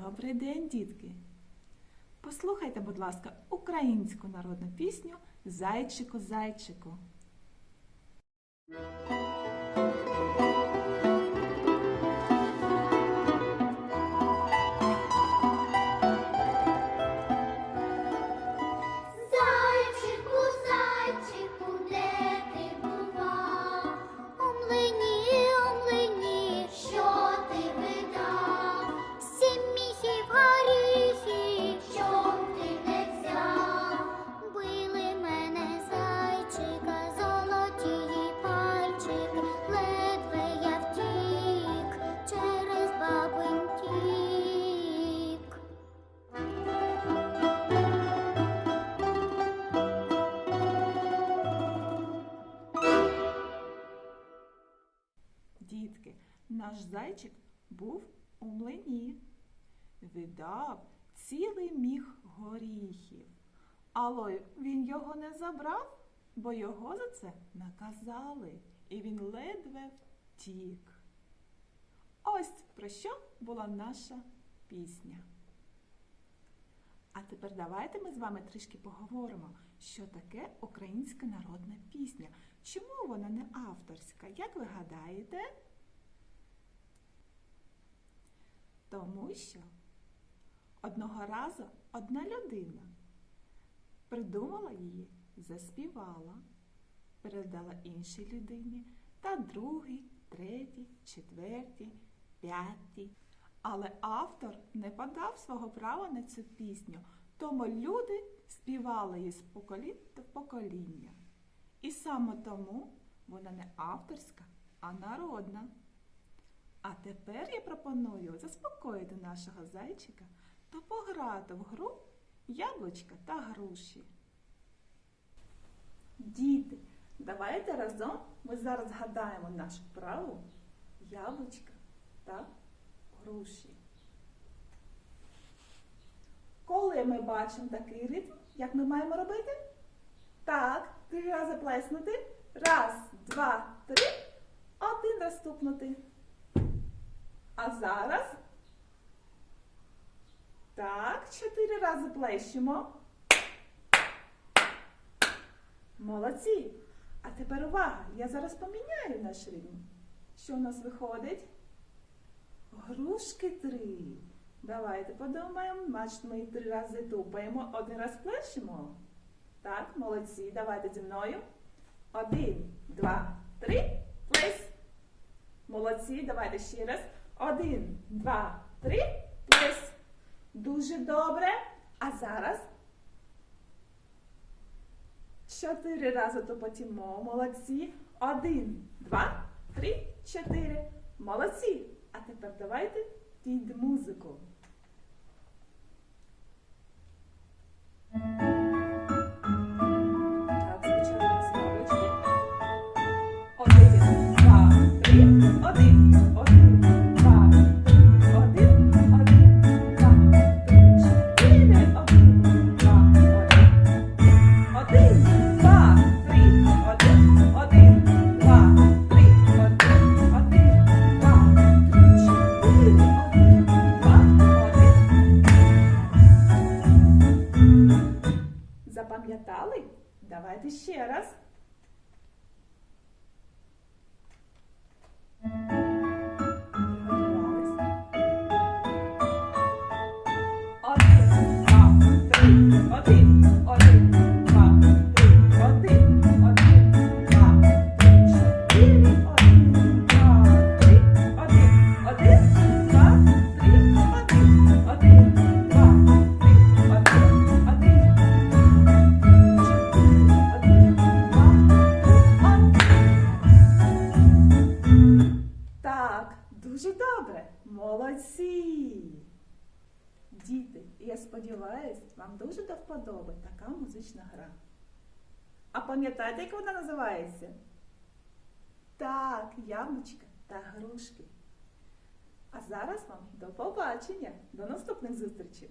Добрий день, дітки! Послухайте, будь ласка, українську народну пісню Зайчику, Дітки, наш зайчик був у млині. Видав цілий міг горіхів. Але він його не забрав, бо його за це наказали, і він ледве втік. Ось про що була наша пісня. А тепер давайте ми з вами трішки поговоримо, що таке українська народна пісня. Чому вона не авторська? Як ви гадаєте? Тому що одного разу одна людина придумала її, заспівала, передала іншій людині, та другій, третій, четвертій, п'ятій. Але автор не подав свого права на цю пісню, тому люди співали її з покоління в покоління. І саме тому вона не авторська, а народна. А тепер я пропоную заспокоїти нашого зайчика та пограти в гру яблучка та груші. Діти, давайте разом ми зараз згадаємо нашу вправу яблучка та груші. Коли ми бачимо такий ритм, як ми маємо робити? Так, три рази плеснути. Раз, два, три. Один раз стукнути. А зараз. Так, чотири рази плещемо. Молодці. А тепер увага! Я зараз поміняю наш ритм. Що у нас виходить? Грушки три. Давайте подумаємо. Значить, ми три рази тупаємо, один раз плещемо. Так, молодці. Давайте зі мною. Один, два, три. Плес. Молодці. Давайте ще раз. Один, два, три. Плес. Дуже добре. А зараз чотири рази тупотімо. Молодці. Один, два, три, чотири. Молодці. А тепер давайте під музику. Запам'ятали? Давайте ще раз. Молодці. Діти, я сподіваюся, вам дуже до вподоби така музична гра. А пам'ятаєте, як вона називається? Так, яблучка та грушки. А зараз вам до побачення, до наступних зустрічей!